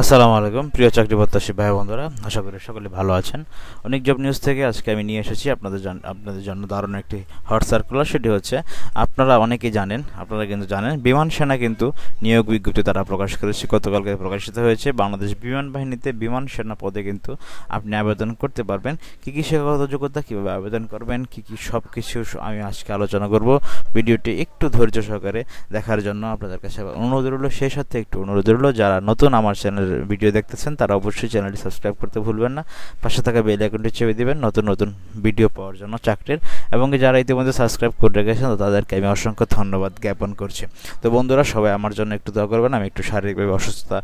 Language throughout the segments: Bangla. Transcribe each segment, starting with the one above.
আসসালামু আলাইকুম। প্রিয় চাকরি প্রত্যাশী ভাই বন্ধুরা, আশা করি সকলে ভালো আছেন। অনেক জব নিউজ থেকে আজকে আমি নিয়ে এসেছি আপনাদের আপনাদের জন্য দারুণ একটি হট সার্কুলার সেটি হচ্ছে আপনারা অনেকেই জানেন, আপনারা কিন্তু জানেন, বিমান সেনা কিন্তু নিয়োগ বিজ্ঞপ্তি তারা প্রকাশ করেছে, গতকালকে প্রকাশিত হয়েছে। বাংলাদেশ বিমান বাহিনীতে বিমান সেনা পদে কিন্তু আপনি আবেদন করতে পারবেন। কী কী শিক্ষাগত যোগ্যতা, কীভাবে আবেদন করবেন, কী কী সব কিছু আমি আজকে আলোচনা করব। ভিডিওটি একটু ধৈর্য সহকারে দেখার জন্য আপনাদের কাছে অনুরোধ রইল। সেই সাথে একটু অনুরোধ রইল, যারা নতুন আমার চ্যানেলের ভিডিও দেখতেছেন, তারা অবশ্যই চ্যানেলটি সাবস্ক্রাইব করতে ভুলবেন না। পাশে থাকা বেল আইকনটি চেপে দিবেন নতুন নতুন ভিডিও পাওয়ার জন্য চাকরির। এবং যারা ইতিমধ্যে সাবস্ক্রাইব করে রেখেছেন তাদেরকে আমি অসংখ্য ধন্যবাদ জ্ঞাপন করছি। তো বন্ধুরা, সবাই আমার জন্য একটু দোয়া করবেন, আমি একটু শারীরিকভাবে অসুস্থতা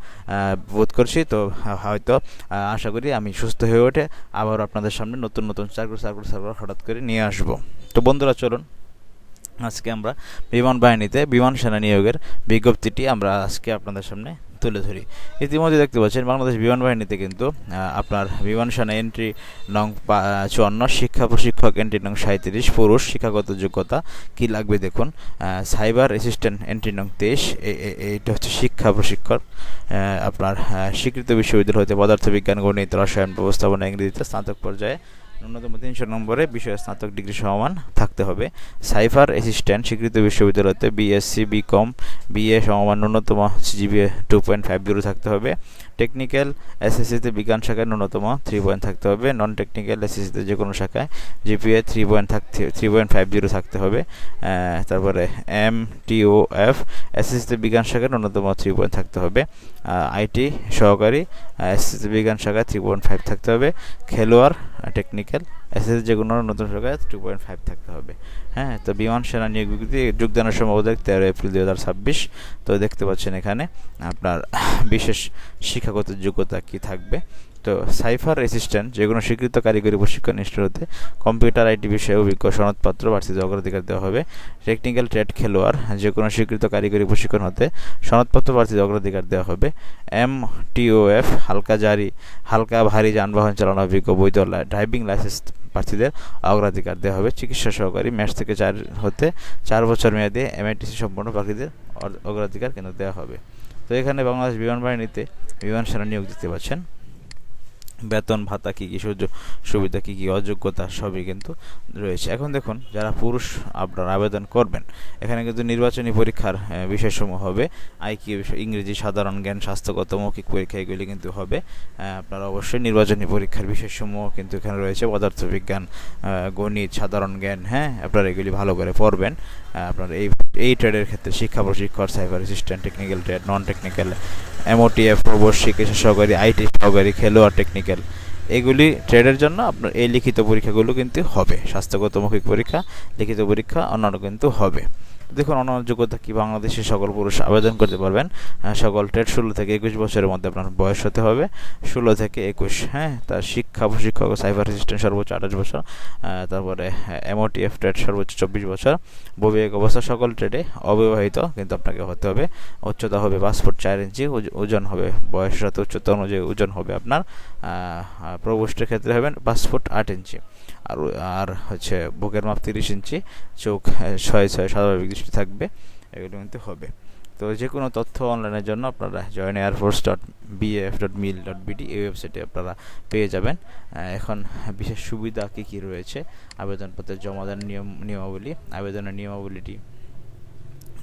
বোধ করছি। তো হয়তো আশা করি আমি সুস্থ হয়ে ওঠে আবার আপনাদের সামনে নতুন নতুন চাকরি চাকরি চাকরি হঠাৎ করে নিয়ে আসব। তো বন্ধুরা, চলুন। আজকে আমরা বিমান বাহিনীতে বিমান সেনা নিয়োগের বিজ্ঞপ্তিটি আমরা আজকে আপনাদের সামনে তুলে ধরি। ইতিমধ্যে দেখতে পাচ্ছেন বাংলাদেশ বিমান বাহিনীতে কিন্তু আপনার বিমান সেনা এন্ট্রি নং চুয়ান্ন, শিক্ষা প্রশিক্ষক এন্ট্রি নং সাঁত্রিশ পুরুষ, শিক্ষাগত যোগ্যতা কি লাগবে দেখুন সাইবার অ্যাসিস্ট্যান্ট এন্ট্রি নং তেইশ এইটা হচ্ছে শিক্ষা প্রশিক্ষক আপনার স্বীকৃত বিশ্ববিদ্যালয় হতে পদার্থবিজ্ঞান, গণিত, রসায়ন, ব্যবস্থাপনা, ইংরেজিতে স্নাতক পর্যায়ে ন্যূনতম তিনশো নম্বরে বিষয়ে স্নাতক ডিগ্রি সমান থাকতে হবে। সাইফার অ্যাসিস্ট্যান্ট, স্বীকৃত বিশ্ববিদ্যালয়তে বিএসসি বিকম বিএ সমমান ন্যূনতম CGPA two point five zero থাকতে হবে। টেকনিক্যাল এসএসসিতে বিজ্ঞান শাখায় ন্যূনতম থ্রি পয়েন্ট থাকতে হবে। নন টেকনিক্যাল এসএসসিতে যে কোনো শাখায় জিপিএ থ্রি পয়েন্ট থাকতে থ্রি পয়েন্ট ফাইভ জিরো থাকতে হবে। তারপরে এম টিও এফ এসএসসিতে বিজ্ঞান শাখায় ন্যূনতম থ্রি পয়েন্ট থাকতে হবে। আইটি সহকারী এসএসসি বিজ্ঞান শাখায় থ্রি পয়েন্ট ফাইভ থাকতে হবে। খেলোয়াড় টেকনিক্যাল এসএসসি যে কোনো নতুন শাখায় টু পয়েন্ট ফাইভ থাকতে হবে। হ্যাঁ তো বিমান সেনা নিয়োগ বিজ্ঞপ্তি, যোগদানের ওদের তেরো এপ্রিল দু হাজার ছাব্বিশ। তো দেখতে পাচ্ছেন এখানে আপনার বিশেষ শিক্ষাগত যোগ্যতা কি থাকবে। তো সাইফার অ্যাসিস্ট্যান্ট যে কোনো স্বীকৃত কারিগরি প্রশিক্ষণ ইনস্টিটিউটে কম্পিউটার আইটি বিষয়ে অভিজ্ঞ সনদপত্র বাড়তিতে অগ্রাধিকার দেওয়া হবে। টেকনিক্যাল ট্রেড খেলোয়াড় যে কোনো স্বীকৃত কারিগরি প্রশিক্ষণ হতে সনদপত্র বাড়তিতে অগ্রাধিকার দেওয়া হবে। এম টিওএফ হালকা জারি, হালকা ভারী যানবাহন চালানো অভিজ্ঞ বৈধ ড্রাইভিং লাইসেন্স প্রার্থীদের অগ্রাধিকার দেওয়া হবে। চিকিৎসা সহকারী ম্যাচ থেকে চার হতে চার বছর মেয়াদে এমআইটিসি সম্পন্ন প্রার্থীদের অগ্রাধিকার কেন্দ্র দেওয়া হবে। তো এখানে বাংলাদেশ বিমান বাহিনীতে বিমান সেনা নিয়োগ দিতে পারছেন বেতন, ভাতা কী কী সুযোগ, সুবিধা কী কী, অযোগ্যতা সবই কিন্তু রয়েছে। এখন দেখুন যারা পুরুষ, আপনার আবেদন করবেন। এখানে কিন্তু নির্বাচনী পরীক্ষার বিষয়সমূহ হবে। আইকিউ বিষয়, ইংরেজি, সাধারণ জ্ঞান, স্বাস্থ্যগত, মৌখিক পরীক্ষা এগুলি কিন্তু হবে। আপনারা অবশ্যই নির্বাচনী পরীক্ষার বিষয়সমূহ কিন্তু এখানে রয়েছে। পদার্থবিজ্ঞান গণিত, সাধারণ জ্ঞান হ্যাঁ আপনারা এগুলি ভালো করে পড়বেন। আপনার এই এই ট্রেডের ক্ষেত্রে শিক্ষা প্রশিক্ষক cyber assistant technical trade non technical MOTF প্রবোস চিকিৎসা সহকারী আইটি সহকারী, খেলোয়াড় টেকনিক্যাল এগুলি ট্রেডের জন্য আপনার এই লিখিত পরীক্ষাগুলো কিন্তু হবে। স্বাস্থ্যগত মৌখিক পরীক্ষা, লিখিত পরীক্ষা অন্যান্য কিন্তু হবে। দেখুন অন্যান্য যোগ্যতা কি বাংলাদেশের সকল পুরুষ আবেদন করতে পারবেন? আহ, সকল ট্রেড ষোলো থেকে একুশ বছরের মধ্যে আপনার বয়স হতে হবে। ষোলো থেকে একুশ হ্যাঁ তার শিক্ষা প্রশিক্ষক সাইবার অ্যাসিস্ট্যান্ট সর্বোচ্চ আঠাশ বছর তারপরে এমওটিএফ ট্রেড সর্বোচ্চ চব্বিশ বছর। বৈবাহিক অবস্থা সকল ট্রেডে অবিবাহিত কিন্তু আপনাকে হতে হবে। উচ্চতা হবে ফুট চার ইঞ্চি ওজ- ওজন হবে বয়সের সাথে উচ্চতা অনুযায়ী ওজন হবে আপনার প্রবোষ্টের ক্ষেত্রে হবেন ফুট আট ইঞ্চি। আর আর হচ্ছে বুকের মাপ তিরিশ ইঞ্চি, চোখ ছয় ছয় স্বাভাবিক দৃষ্টি থাকবে। এগুলো কিন্তু হবে। তো যে কোনো তথ্য অনলাইনের জন্য আপনারা join air force dot BF dot mil dot BD এই ওয়েবসাইটে আপনারা পেয়ে যাবেন। এখন বিশেষ সুবিধা কী কী রয়েছে? আবেদনপত্রে জমা দেওয়ার নিয়ম নিয়মাবলী। আবেদনের নিয়মাবলীটি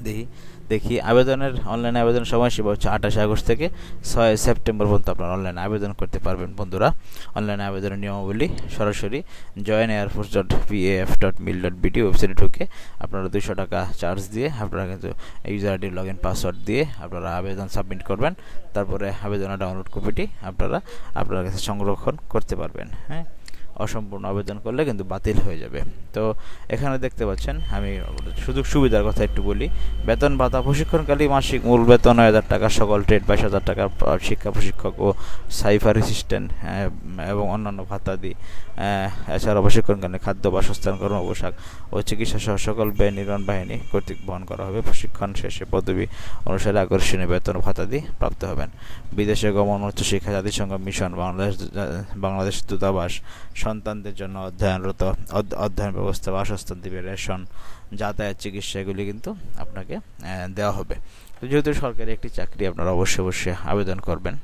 দেখি দেখি আবেদনের অনলাইনে আবেদনের সময়সীমা হচ্ছে আঠাশে আগস্ট থেকে ছয় সেপ্টেম্বর পর্যন্ত আপনারা অনলাইনে আবেদন করতে পারবেন, বন্ধুরা। অনলাইনে আবেদনের নিয়মাবলী সরাসরি join air force dot BF dot mil dot BD ওয়েবসাইটে ঢুকে আপনারা দুশো টাকা চার্জ দিয়ে আপনারা কিন্তু user ID log in password দিয়ে আপনারা আবেদন সাবমিট করবেন। তারপরে আবেদনের ডাউনলোড কপিটি আপনারা, আপনার কাছে সংরক্ষণ করতে পারবেন হ্যাঁ? অসম্পূর্ণ আবেদন করলে কিন্তু বাতিল হয়ে যাবে। তো এখানে দেখতে পাচ্ছেন, আমি সুযোগ সুবিধার কথা একটু বলি। বেতন ভাতা প্রশিক্ষণকালী মাসিক মূল বেতন নয় হাজার টাকা, সকল ট্রেড বাইশ হাজার টাকা শিক্ষা প্রশিক্ষক ও সাইফার অ্যাসিস্ট্যান্ট এবং অন্যান্য ভাতা দিই এছাড়া প্রশিক্ষণকালীন খাদ্য, বাসস্থান, কর্ম, পোশাক ও চিকিৎসা সহ সকল ব্যয় নির্মাণ বাহিনী কর্তৃক বহন করা হবে। প্রশিক্ষণ শেষে পদবি অনুসারে আকর্ষণীয় বেতন ও ভাতা দিয়ে প্রাপ্ত হবেন। বিদেশে গমন উচ্চশিক্ষা জাতিসংঘ মিশন, বাংলাদেশ বাংলাদেশ দূতাবাস সন্তানদের জন্য অধ্যয়নরত, অধ্য- অধ্যয়ন ব্যবস্থা, বাসস্থান, দিবে রেশন, যাতায়াত, চিকিৎসা এগুলি কিন্তু আপনাকে দেওয়া হবে। তো যেহেতু সরকারি একটি চাকরি, আপনারা অবশ্যই অবশ্যই আবেদন করবেন।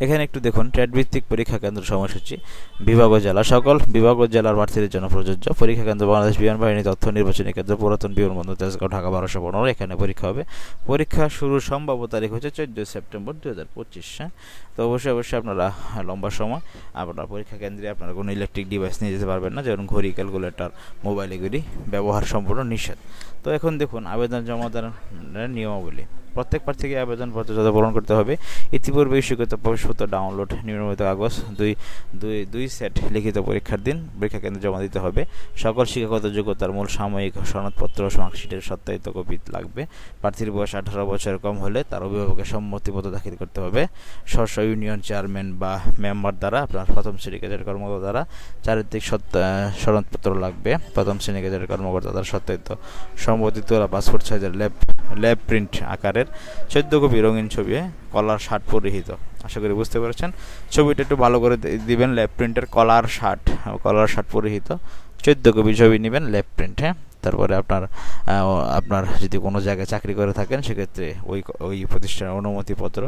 এখানে একটু দেখুন ট্রেড ভিত্তিক পরীক্ষা কেন্দ্র সময়সূচি, বিভাগ ও জেলা। সকল বিভাগ ও জেলার প্রার্থীদের জন্য প্রযোজ্য পরীক্ষা কেন্দ্র, বাংলাদেশ বিমান বাহিনী তথ্য নির্বাচনী কেন্দ্র, পুরাতন বিমানবন্দর তেজগাঁও, ঢাকা, বারোশো পনেরো। এখানে পরীক্ষা হবে। পরীক্ষা শুরুর সম্ভাব্য তারিখ হচ্ছে চোদ্দোই সেপ্টেম্বর দু হাজার পঁচিশ হ্যাঁ? তো অবশ্যই অবশ্যই আপনারা লম্বা সময় আপনার পরীক্ষা কেন্দ্রে আপনারা কোনো ইলেকট্রিক ডিভাইস নিয়ে যেতে পারবেন না যেমন ঘড়ি ক্যালকুলেটর মোবাইল এগুলি ব্যবহার সম্পূর্ণ নিষেধ। তো এখন দেখুন, আবেদন জমা দেওয়ার নিয়মাবলী। প্রত্যেক প্রার্থীকে আবেদনপত্র যথা পূরণ করতে হবে। ইতিপূর্বে ইস্যুকৃত প্রবেশপত্র ডাউনলোড নিয়মিত কাগজ দুই দুই দুই সেট লিখিত পরীক্ষার দিন পরীক্ষা কেন্দ্রে জমা দিতে হবে। সকল শিক্ষাগত যোগ্যতার মূল সাময়িক সনদপত্র মার্কশিটের সত্যায়িত কপি লাগবে। প্রার্থীর বয়স আঠারো বছরের কম হলে তার অভিভাবকের সম্মতিমতো দাখিল করতে হবে। স্ব ইউনিয়ন চেয়ারম্যান বা মেম্বার দ্বারা, আপনার প্রথম শ্রেণি গেজেট কর্মকর্তা দ্বারা চারিত্রিক সনদপত্র লাগবে। প্রথম শ্রেণি গেজেট কর্মকর্তা দ্বারা সত্যায়িত। তোলা পাসপোর্ট সাইজের ল্যাব ল্যাব প্রিন্ট আকারের চোদ্দ কপি রঙিন ছবি কলার শার্ট পরিহিত। আশা করি বুঝতে পেরেছেন। ছবিটা একটু ভালো করে দিবেন ল্যাব প্রিন্টের কলার শার্ট কলার শার্ট পরিহিত। চোদ্দ কপি ছবি নেবেন ল্যাব প্রিন্ট হ্যাঁ? তারপরে আপনার আপনার যদি কোনো জায়গায় চাকরি করে থাকেন, সেক্ষেত্রে ওই ওই প্রতিষ্ঠানের অনুমতিপত্র,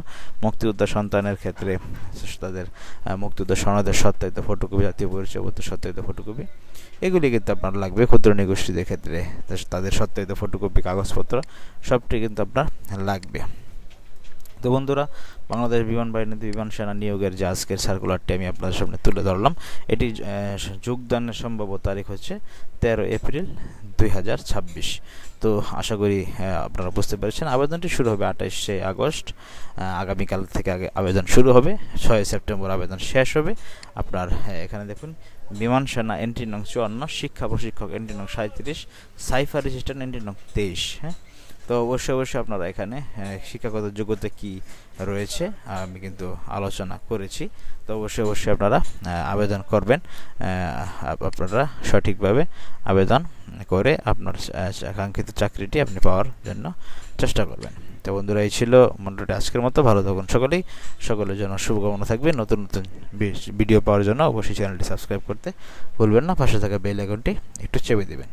মুক্তিযোদ্ধা সন্তানের ক্ষেত্রে, তাদের মুক্তিযোদ্ধা সনদের সত্যায়িত ফটোকপি, জাতীয় পরিচয়পত্র সত্যায়িত ফটোকপি, এগুলি কিন্তু আপনার লাগবে ক্ষুদ্র নিগোষ্ঠীদের ক্ষেত্রে। তাদের সত্যায়িত ফটোকপি, কাগজপত্র, সবটি কিন্তু আপনার লাগবে। তো বন্ধুরা, বাংলাদেশ বিমান বাহিনীতে বিমান সেনা নিয়োগের যে আজকের সার্কুলারটি আমি আপনাদের সামনে তুলে ধরলাম এটি যোগদানের সম্ভাব্য তারিখ হচ্ছে তেরো এপ্রিল দুই হাজার ছাব্বিশ। তো আশা করি আপনারা বুঝতে পেরেছেন, আবেদনটি শুরু হবে আঠাইশে আগস্ট আগামীকাল থেকে আগে আবেদন শুরু হবে, ছয় সেপ্টেম্বর আবেদন শেষ হবে। আপনার এখানে দেখুন, বিমান সেনা এন্ট্রি নং চুয়ান্ন, শিক্ষা প্রশিক্ষক এন্ট্রি নং সাঁত্রিশ সাইফার রেজিস্ট্যান্ট এন্ট্রি নং তেইশ হ্যাঁ? তো অবশ্যই অবশ্যই আপনারা এখানে শিক্ষাগত যোগ্যতা কি রয়েছে, আমি কিন্তু আলোচনা করেছি। তো অবশ্যই অবশ্যই আপনারা আবেদন করবেন আপনারা সঠিকভাবে আবেদন করে আপনার আকাঙ্ক্ষিত চাকরিটি আপনি পাওয়ার জন্য চেষ্টা করবেন। তো বন্ধুরা, এই ছিল মন্ডলটি আজকের মতো। ভালো থাকুন সকলেই। সকলের জন্য শুভকামনা থাকবে। নতুন নতুন ভিডিও পাওয়ার জন্য অবশ্যই চ্যানেলটি সাবস্ক্রাইব করতে ভুলবেন না। পাশে থাকা বেল আইকনটি একটু চেপে দেবেন।